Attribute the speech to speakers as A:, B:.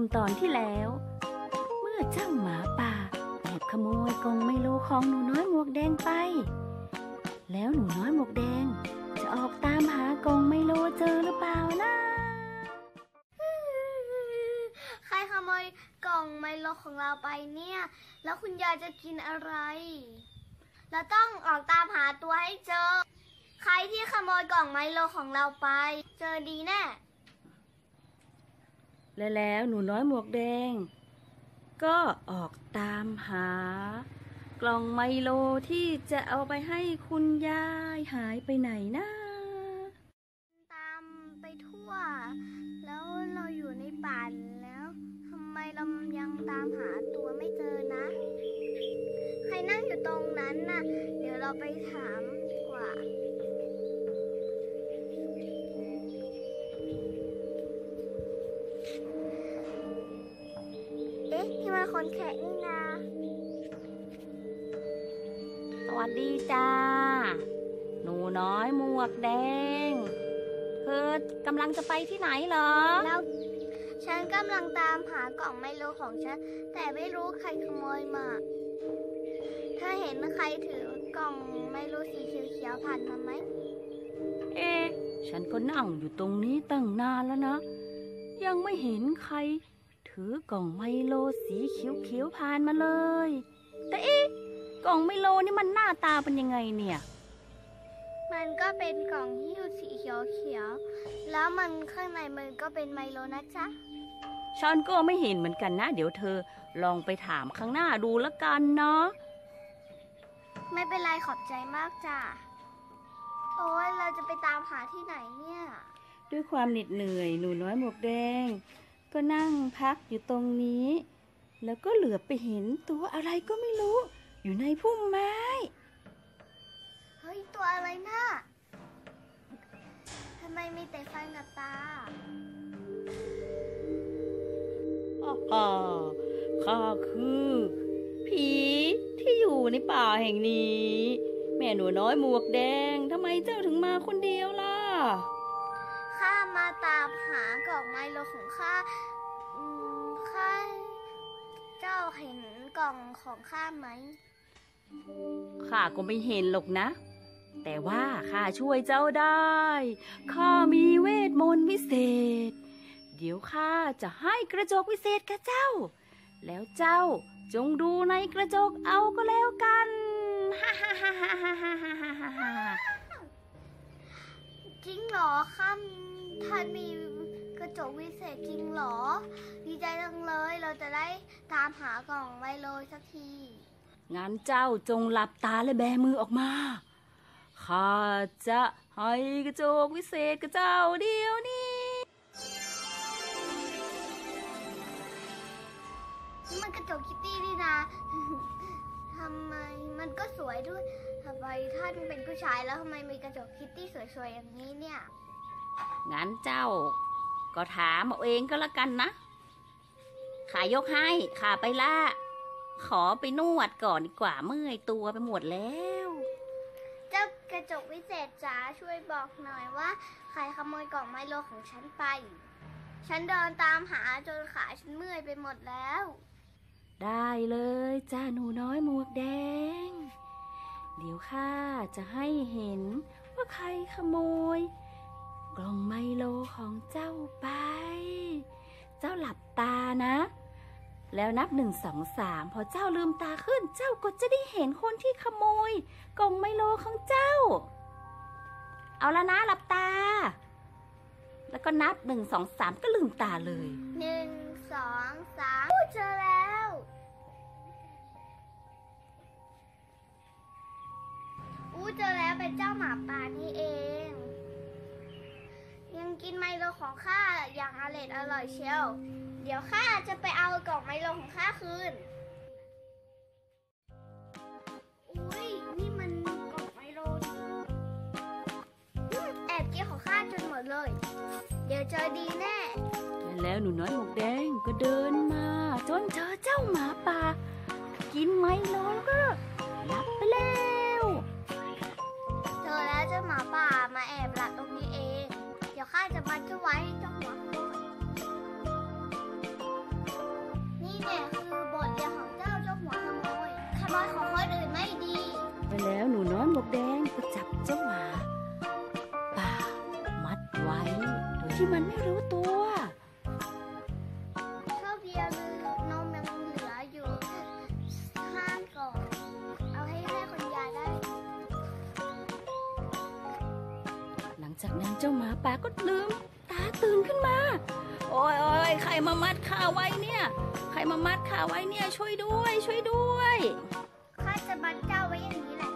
A: มตอนที่แล้ว เมื่อเจ้าหมาป่าแอบขโมยกล่องไมโลของหนูน้อยหมวกแดงไป แล้วหนูน้อยหมวกแดง จะออกตามหากองไมโลเจอหรือเปล่านะ
B: ใครขโมยกล่องไมโลของเราไปเนี่ย แล้วคุณยายจะกินอะไร เราต้องออกตามหาตัวให้เจอ ใครที่ขโมยกล่องไมโลของเราไป เจอดีแน่
A: และแล้วหนูน้อยหมวกแดง ก็ออกตามหา กล่องไมโลที่จะเอาไปให้คุณยายหายไปไหนนะ
B: อ๊ะที่มันคนแขกนี่นา
A: สวัสดีจ้า หนูน้อยหมวกแดง เธอกำลังจะไปที่ไหนเหรอ
B: แล้วฉันกำลังตามหากล่องไมโลของฉัน แต่ไม่รู้ใครขโมยมา เธอเห็นใครถือกล่องไมโลสีเขียวๆผ่านมาไหม
A: เอ๊ะฉันก็นั่งอยู่ตรงนี้ตั้งนานแล้วนะ ยังไม่เห็นใคร ถือกล่องไมโลสีเขียวๆผ่านมาเลย แต่เอ๊ะกล่องไมโลนี่มันหน้าตาเป็นยังไงเนี่ย
B: มันก็เป็นกล่องที่อยู่สีเขียวๆ แล้วมันข้างในมันก็เป็นไมโลนะจ๊ะ
A: ฉันก็ไม่เห็นเหมือนกันนะ เดี๋ยวเธอลองไปถามข้างหน้าดูละกันเนาะ
B: ไม่เป็นไรขอบใจมากจ้ะ โอ้ยเราจะไปตามหาที่ไหนเนี่ย
A: ด้วยความเหน็ดเหนื่อยหนูน้อยหมวกแดง ก็นั่งพักอยู่ตรงนี้ แล้วก็เหลือบไปเห็นตัวอะไรก็ไม่รู้ อยู่ในพุ่มไม้
B: เฮ้ย ตัวอะไรน่ะทำไมมีแต่ฟันกับตา
A: อ่าข้าคือ ผีที่อยู่ในป่าแห่งนี้ แม่หนูน้อยหมวกแดงทำไมเจ้าถึงมาคนเดียวล่ะ
B: ข้ามา ตามหากล่องไมโลของข้าข้าเจ้าเห็นกล่องของข้าไหม
A: ข้าก็ไม่เห็นหรอกนะ แต่ว่าข้าช่วยเจ้าได้ ข้ามีเวทมนต์วิเศษ เดี๋ยวข้าจะให้กระจกวิเศษกับเจ้า แล้วเจ้าจงดูในกระจกเอาก็แล้วกันฮ่าฮ่าฮ่าฮ่าฮ่าฮ่าฮ่า
B: จริงเหรอข้า ท่านมีกระจกวิเศษจริงเหรอ ดีใจจังเลย เราจะได้ตามหากล่องไมโลสักที
A: งั้นเจ้าจงหลับตาและแบมือออกมา ข้าจะให้กระจกวิเศษกับเจ้าเดียวนี้
B: นี่มันกระจกคิตตี้นี่นะ ทำไมมันก็สวยด้วยทำไมท่านเป็นผู้ชายแล้วทำไมมีกระจกคิตตี้สวยๆอย่างนี้เนี่ย
A: งั้นเจ้า ก็ถามเอาเองก็แล้วกันนะขายกให้ขาไปละขอไปนวดก่อนดีกว่าเมื่อยตัวไปหมดแล้ว
B: เจ้ากระจกวิเศษจ๋าช่วยบอกหน่อยว่าใครขโมยกล่องไมโลของฉันไป ฉันเดินตามหาจนขาฉันเมื่อยไปหมดแล้ว
A: ได้เลยจ้าหนูน้อยหมวกแดง เดี๋ยวข้าจะให้เห็นว่าใครขโมย กล่องไมโลของเจ้าไป เจ้าหลับตานะ แล้วนับหนึ่งสองสามพอเจ้าลืมตาขึ้น เจ้าก็จะได้เห็นคนที่ขโมย กล่องไมโลของเจ้า เอาละนะหลับตา แล้วก็นับหนึ่งสองสามก็ลืมตาเลย
B: หนึ่งสองสามอู้เจอแล้วอู้เจอแล้วเป็นเจ้าหมาป่านี่เอง กินไมโลของข้าอย่างอร่อยอร่อยเชียว เดี๋ยวข้าจะไปเอากล่องไมโลของข้าคืน อุ้ยนี่มันกล่องไมโลอืมแอบกินของข้าจนหมดเลย เดี๋ยวเจอดีแน่
A: แล้วหนูน้อยหมวกแดงก็เดินมา จนเจอเจ้าหมาป่า กินไมโลแล้วก็ ปั
B: จจุบันที่ต้องหัวข้อนี่เนี่ยคือบทเรียนของเจ้าเจ้าหัวขโมยขโมยของคนอื่นไม่ดี
A: ไปแล้วหนูน้อยหมวกแดงก็จับเจ้าหมาป่ามัดไว้ โดยที่มันไม่รู้ตัว จากนั้นเจ้าหมาป่าก็ลืมตาตื่นขึ้นมา โอ้ยโอ้ยใครมามัดข้าไว้เนี่ย ใครมามัดข้าไว้เนี่ยช่วยด้วย ช่วยด้วย
B: ข้าจะมัดเจ้าไว้อย่างนี้แหละ